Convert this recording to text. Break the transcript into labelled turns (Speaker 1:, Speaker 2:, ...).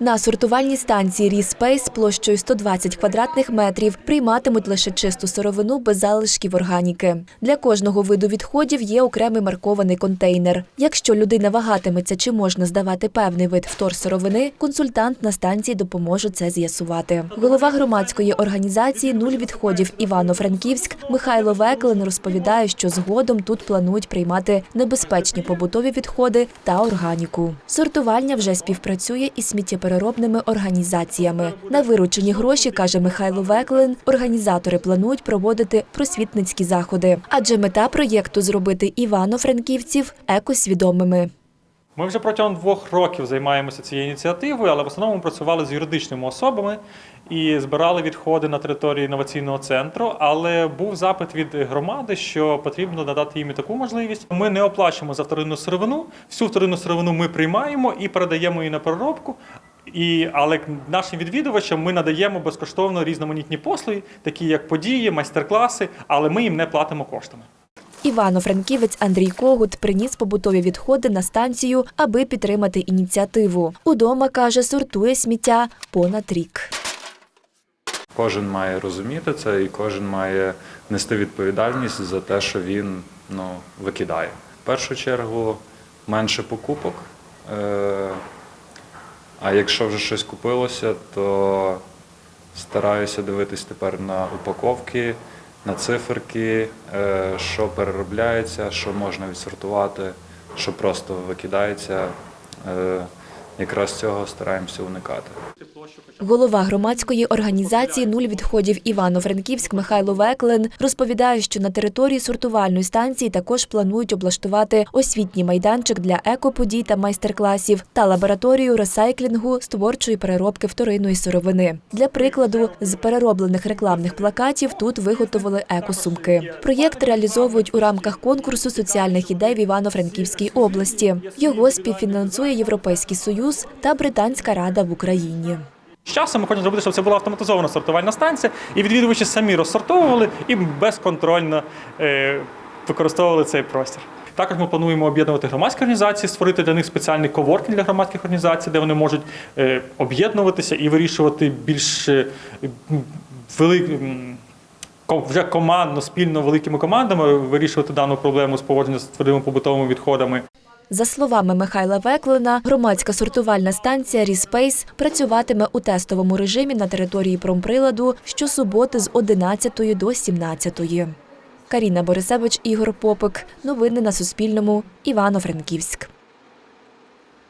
Speaker 1: На сортувальній станції Ріспейс площею 120 квадратних метрів прийматимуть лише чисту сировину без залишків органіки. Для кожного виду відходів є окремий маркований контейнер. Якщо людина вагатиметься, чи можна здавати певний вид вторсировини, консультант на станції допоможе це з'ясувати. Голова громадської організації Нуль відходів Івано-Франківськ Михайло Веклин розповідає, що згодом тут планують приймати небезпечні побутові відходи та органіку. Сортувальня вже співпрацює із сміттєпереробними організаціями. На виручені гроші, каже Михайло Веклин, організатори планують проводити просвітницькі заходи, адже мета проєкту зробити івано-франківців екосвідомими.
Speaker 2: Ми вже протягом двох років займаємося цією ініціативою, але в основному працювали з юридичними особами і збирали відходи на території інноваційного центру. Але був запит від громади, що потрібно надати їм таку можливість. Ми не оплачуємо за вторинну сировину. Всю вторинну сировину ми приймаємо і передаємо її на переробку. І, але нашим відвідувачам ми надаємо безкоштовно різноманітні послуги, такі як події, майстер-класи, але ми їм не платимо коштами.
Speaker 1: Івано-франківець Андрій Когут приніс побутові відходи на станцію, аби підтримати ініціативу. Удома каже, сортує сміття понад рік.
Speaker 3: Кожен має розуміти це, і кожен має нести відповідальність за те, що він ну, викидає. В першу чергу менше покупок. А якщо вже щось купилося, то стараюся дивитись тепер на упаковки, на циферки, е, що переробляється, що можна відсортувати, що просто викидається. Е, Якраз цього стараємося уникати.
Speaker 1: Голова громадської організації Нуль відходів Івано-Франківськ Михайло Веклин розповідає, що на території сортувальної станції також планують облаштувати освітній майданчик для екоподій та майстер-класів та лабораторію ресайклінгу з творчої переробки вторинної сировини. Для прикладу, з перероблених рекламних плакатів тут виготовили екосумки. Проєкт реалізовують у рамках конкурсу соціальних ідей в Івано-Франківській області. Його співфінансує Європейський Союз та Британська рада в Україні.
Speaker 2: З часом ми хочемо зробити, щоб це була автоматизована сортувальна станція, і відвідувачі самі розсортовували і безконтрольно е, використовували цей простір. Також ми плануємо об'єднувати громадські організації, створити для них спеціальний коворкінг для громадських організацій, де вони можуть е, об'єднуватися і вирішувати більш е, великі. Вже командно, спільно великими командами вирішувати дану проблему з поводження з твердими побутовими відходами.
Speaker 1: За словами Михайла Веклина, громадська сортувальна станція Ріспейс працюватиме у тестовому режимі на території промприладу щосуботи з 11 до 17. Каріна Борисевич, Ігор Попик. Новини на Суспільному. Івано-Франківськ.